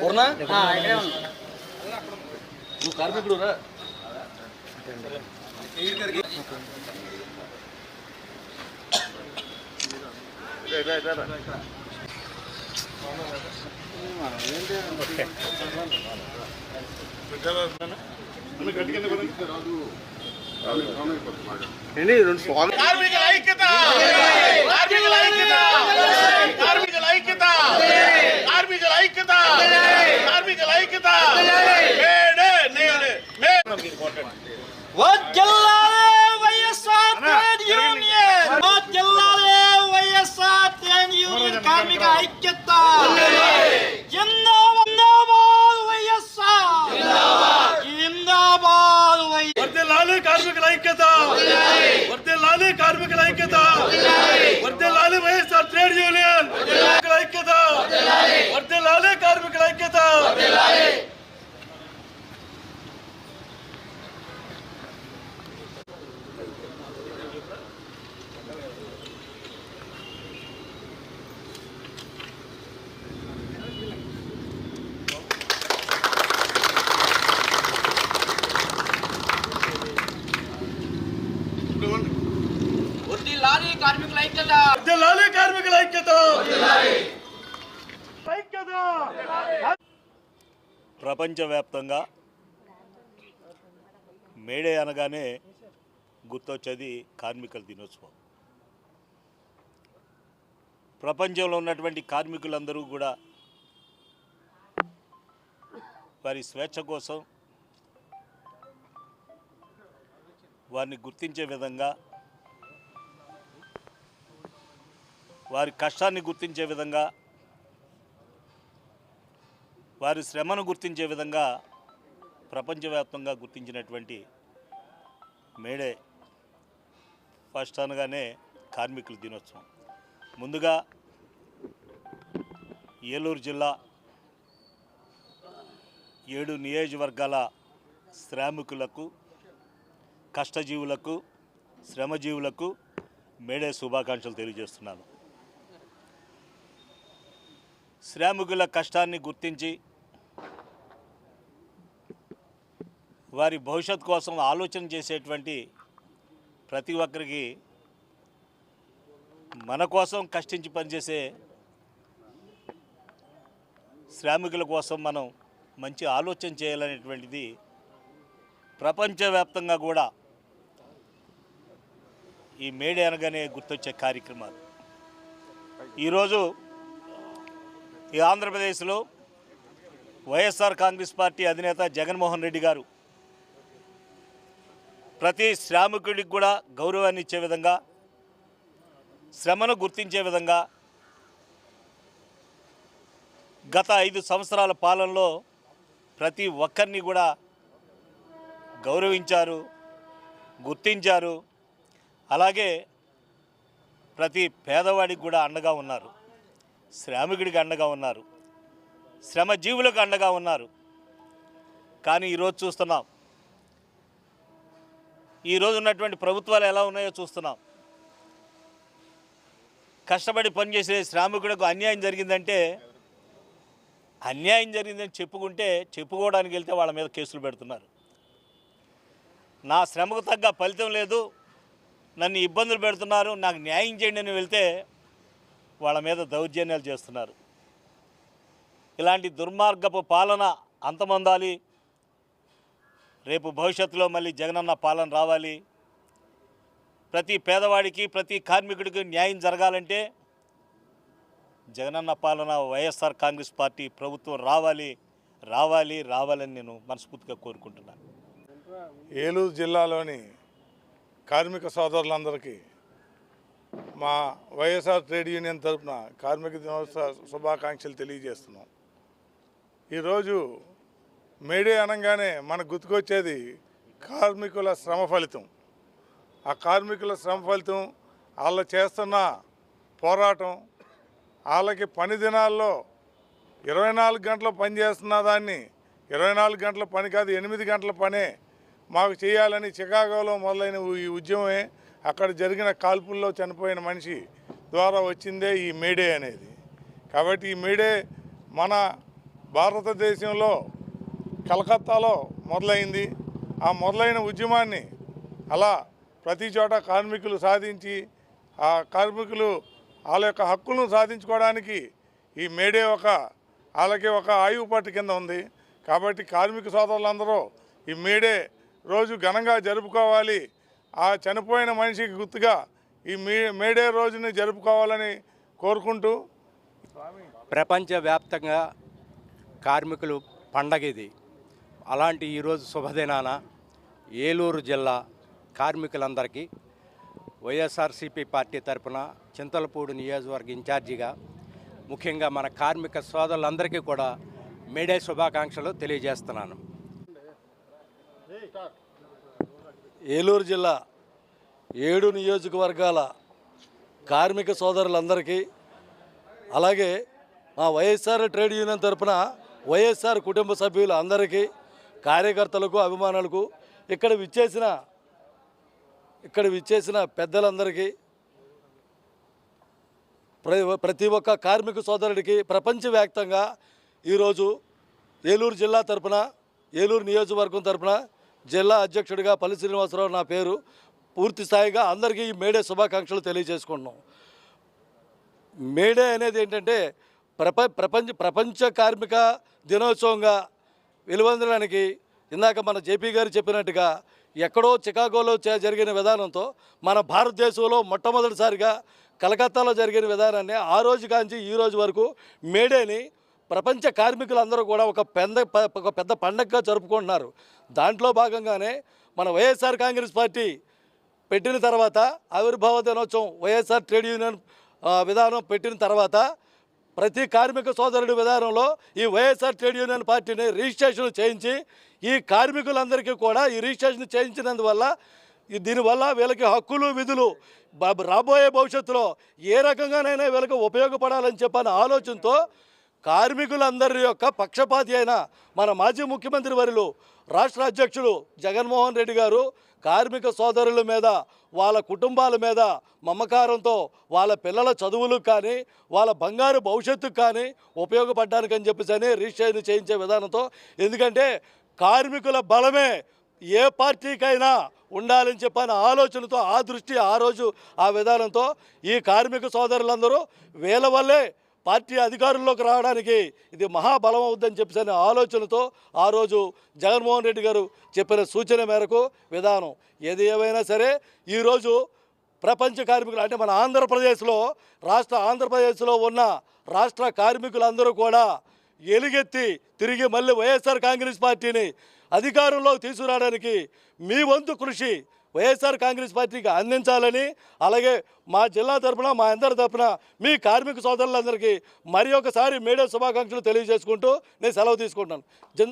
పూర్ణ నువ్వు కార్మికుడు రా కార్మికుల ఐక్యత కార్మికుల ఐక్యత కార్మికుల ఐక్యత కార్మికుల ఐక్యత కార్మికుల ఐక్యత మేడే ఐక్యత జిందాబాద్ వైఎస్ఆర్ జిందాబాద్ వైఎస్ఆర్ వర్దిల్లాలి కార్మికుల ఐక్యత వర్దిల్లాలి కార్మికుల ఐక్యత వర్దిల్లాలి వైఎస్ఆర్ ట్రేడ్ యూనియన్ కార్మికుల ఐక్యత వర్దిల్లాలి కార్మికుల ఐక్యత వడ్డీలాలి కార్మికుల ఐక్యత వర్దిల్లాలి కార్మికుల ఐక్యత ఐక్యత ప్రపంచవ్యాప్తంగా మేడే అనగానే గుర్తొచ్చేది కార్మికుల దినోత్సవం. ప్రపంచంలో ఉన్నటువంటి కార్మికులందరూ కూడా వారి స్వేచ్ఛ కోసం వారిని గుర్తించే విధంగా వారి కష్టాన్ని గుర్తించే విధంగా వారి శ్రమను గుర్తించే విధంగా ప్రపంచవ్యాప్తంగా గుర్తించినటువంటి మేడే ఫస్ట్ అనగానే కార్మికుల దినోత్సవం. ముందుగా ఏలూరు జిల్లా ఏడు నియోజకవర్గాల శ్రామికులకు కష్టజీవులకు శ్రమజీవులకు మేడే శుభాకాంక్షలు తెలియజేస్తున్నాను. శ్రామికుల కష్టాన్ని గుర్తించి వారి భవిష్యత్ కోసం ఆలోచన చేసేటువంటి ప్రతి ఒక్కరికి మన కోసం కష్టించి పనిచేసే శ్రామికుల కోసం మనం మంచి ఆలోచన చేయాలనేటువంటిది ప్రపంచవ్యాప్తంగా కూడా ఈ మేడే అనగానే గుర్తొచ్చే కార్యక్రమాలు. ఈరోజు ఈ ఆంధ్రప్రదేశ్లో వైఎస్ఆర్ కాంగ్రెస్ పార్టీ అధినేత జగన్మోహన్ రెడ్డి గారు ప్రతి శ్రామికుడికి కూడా గౌరవాన్ని ఇచ్చే విధంగా శ్రమను గుర్తించే విధంగా గత ఐదు సంవత్సరాల పాలనలో ప్రతి ఒక్కరిని కూడా గౌరవించారు గుర్తించారు. అలాగే ప్రతి పేదవాడికి కూడా అండగా ఉన్నారు. శ్రామికుడికి అండగా ఉన్నారు. శ్రమజీవులకు అండగా ఉన్నారు. కానీ ఈరోజు చూస్తున్నాం. ఈరోజు ఉన్నటువంటి ప్రభుత్వాలు ఎలా ఉన్నాయో చూస్తున్నాం. కష్టపడి పనిచేసే శ్రామికుడికి అన్యాయం జరిగిందంటే అన్యాయం జరిగిందని చెప్పుకుంటే చెప్పుకోవడానికి వెళ్తే వాళ్ళ మీద కేసులు పెడుతున్నారు. నా శ్రమకు తగ్గ ఫలితం లేదు. నన్ను ఇబ్బందులు పెడుతున్నారు. నాకు న్యాయం చేయండి అని వెళ్తే వాళ్ళ మీద దౌర్జన్యాలు చేస్తున్నారు. ఇలాంటి దుర్మార్గపు పాలన అంతమొందాలి. రేపు భవిష్యత్తులో మళ్ళీ జగనన్న పాలన రావాలి. ప్రతి పేదవాడికి ప్రతి కార్మికుడికి న్యాయం జరగాలంటే జగనన్న పాలన వైఎస్ఆర్ కాంగ్రెస్ పార్టీ ప్రభుత్వం రావాలి రావాలి రావాలని నేను మనస్ఫూర్తిగా కోరుకుంటున్నాను. ఏలూరు జిల్లాలోని కార్మిక సోదరులందరికీ మా వైఎస్ఆర్ ట్రేడ్ యూనియన్ తరపున కార్మిక దినోత్సవ శుభాకాంక్షలు తెలియజేస్తున్నాం. ఈరోజు మేడే అనగానే మనకు గుర్తుకొచ్చేది కార్మికుల శ్రమ ఫలితం. ఆ కార్మికుల శ్రమ ఫలితం వాళ్ళు చేస్తున్న పోరాటం వాళ్ళకి పని దినాల్లో ఇరవై నాలుగు గంటలు పని చేస్తున్న దాన్ని ఇరవై నాలుగు గంటల పని కాదు ఎనిమిది గంటల పనే మాకు చేయాలని చికాగోలో మొదలైన ఈ ఉద్యమమే అక్కడ జరిగిన కాల్పుల్లో చనిపోయిన మనిషి ద్వారా వచ్చిందే ఈ మేడే అనేది. కాబట్టి ఈ మేడే మన భారతదేశంలో కలకత్తాలో మొదలైంది. ఆ మొదలైన ఉద్యమాన్ని అలా ప్రతి చోట కార్మికులు సాధించి ఆ కార్మికులు వాళ్ళ యొక్క హక్కులను సాధించుకోవడానికి ఈ మేడే ఒక వాళ్ళకి ఒక ఆయువు పట్టు కింద ఉంది. కాబట్టి కార్మిక సోదరులందరూ ఈ మేడే రోజు ఘనంగా జరుపుకోవాలి. ఆ చనిపోయిన మనిషికి గుర్తుగా ఈ మేడే రోజుని జరుపుకోవాలని కోరుకుంటూ ప్రపంచవ్యాప్తంగా కార్మికులు పండగ ఇది. అలాంటి ఈరోజు శుభదినాన ఏలూరు జిల్లా కార్మికులందరికీ వైఎస్ఆర్సీపీ పార్టీ తరపున చింతలపూడి నియోజకవర్గ ఇన్ఛార్జిగా ముఖ్యంగా మన కార్మిక సోదరులందరికీ కూడా మేడే శుభాకాంక్షలు తెలియజేస్తున్నాను. ఏలూరు జిల్లా ఏడు నియోజకవర్గాల కార్మిక సోదరులందరికీ అలాగే మా వైఎస్ఆర్ ట్రేడ్ యూనియన్ తరపున వైఎస్ఆర్ కుటుంబ సభ్యులు అందరికీ కార్యకర్తలకు అభిమానులకు ఇక్కడ విచ్చేసిన ఇక్కడ విచ్చేసిన పెద్దలందరికీ ప్రతి ఒక్క కార్మిక సోదరుడికి ప్రపంచవ్యాప్తంగా ఈరోజు ఏలూరు జిల్లా తరపున ఏలూరు నియోజకవర్గం తరపున జిల్లా అధ్యక్షుడిగా పల్లి శ్రీనివాసరావు నా పేరు. పూర్తి స్థాయిగా అందరికీ ఈ మేడే శుభాకాంక్షలు తెలియజేసుకుంటున్నాం. మేడే అనేది ఏంటంటే ప్రప ప్రపంచ ప్రపంచ కార్మిక దినోత్సవంగా వెలువొందడానికి ఇందాక మన జేపీ గారు చెప్పినట్టుగా ఎక్కడో చికాగోలో చే- జరిగిన విధానంతో మన భారతదేశంలో మొట్టమొదటిసారిగా కలకత్తాలో జరిగిన విధానాన్ని ఆ రోజు కాంచి ఈ రోజు వరకు మేడేని ప్రపంచ కార్మికులందరూ కూడా ఒక పెద్ద ప- ఒక పెద్ద పండగగా జరుపుకుంటున్నారు. దాంట్లో భాగంగానే మన వైఎస్ఆర్ కాంగ్రెస్ పార్టీ పెట్టిన తర్వాత ఆవిర్భావ దినోత్సవం వైఎస్ఆర్ ట్రేడ్ యూనియన్ విధానం పెట్టిన తర్వాత ప్రతి కార్మిక సోదరుడి విధానంలో ఈ వైఎస్ఆర్ ట్రేడ్ యూనియన్ పార్టీని రిజిస్ట్రేషన్ చేయించి ఈ కార్మికులందరికీ కూడా ఈ రిజిస్ట్రేషన్ చేయించినందువల్ల ఈ దీనివల్ల వీళ్ళకి హక్కులు విధులు రాబోయే భవిష్యత్తులో ఏ రకంగానైనా వీళ్ళకి ఉపయోగపడాలని చెప్పని ఆలోచనతో కార్మికులందరి యొక్క పక్షపాతి అయిన మన మాజీ ముఖ్యమంత్రి వరులు రాష్ట్ర అధ్యక్షుడు జగన్మోహన్ రెడ్డి గారు కార్మిక సోదరుల మీద వాళ్ళ కుటుంబాల మీద మమకారంతో వాళ్ళ పిల్లల చదువులకు కానీ వాళ్ళ బంగారు భవిష్యత్తుకు కానీ ఉపయోగపడడానికని చెప్పేసి అని రిజిస్ట్రేషన్ చేయించే విధానంతో. ఎందుకంటే కార్మికుల బలమే ఏ పార్టీకైనా ఉండాలని చెప్పని ఆలోచనతో ఆ దృష్టి ఆ రోజు ఆ విధానంతో ఈ కార్మిక సోదరులందరూ వీళ్ళ వల్లే పార్టీ అధికారంలోకి రావడానికి ఇది మహాబలం అవుద్దని చెప్పేసి అనే ఆలోచనతో ఆ రోజు జగన్మోహన్ రెడ్డి గారు చెప్పిన సూచన మేరకు విధానం ఏది ఏమైనా సరే ఈరోజు ప్రపంచ కార్మికులు అంటే మన ఆంధ్రప్రదేశ్లో రాష్ట్ర ఆంధ్రప్రదేశ్లో ఉన్న రాష్ట్ర కార్మికులందరూ కూడా ఎలుగెత్తి తిరిగి మళ్ళీ వైఎస్ఆర్ కాంగ్రెస్ పార్టీని అధికారంలోకి తీసుకురావడానికి మీ వంతు కృషి వైఎస్ఆర్ కాంగ్రెస్ పార్టీకి అందించాలని అలాగే మా జిల్లా తరఫున మా అందరి తరపున మీ కార్మిక సోదరులందరికీ మరి ఒకసారి మేడే శుభాకాంక్షలు తెలియజేసుకుంటూ నేను సెలవు తీసుకుంటాను జిందా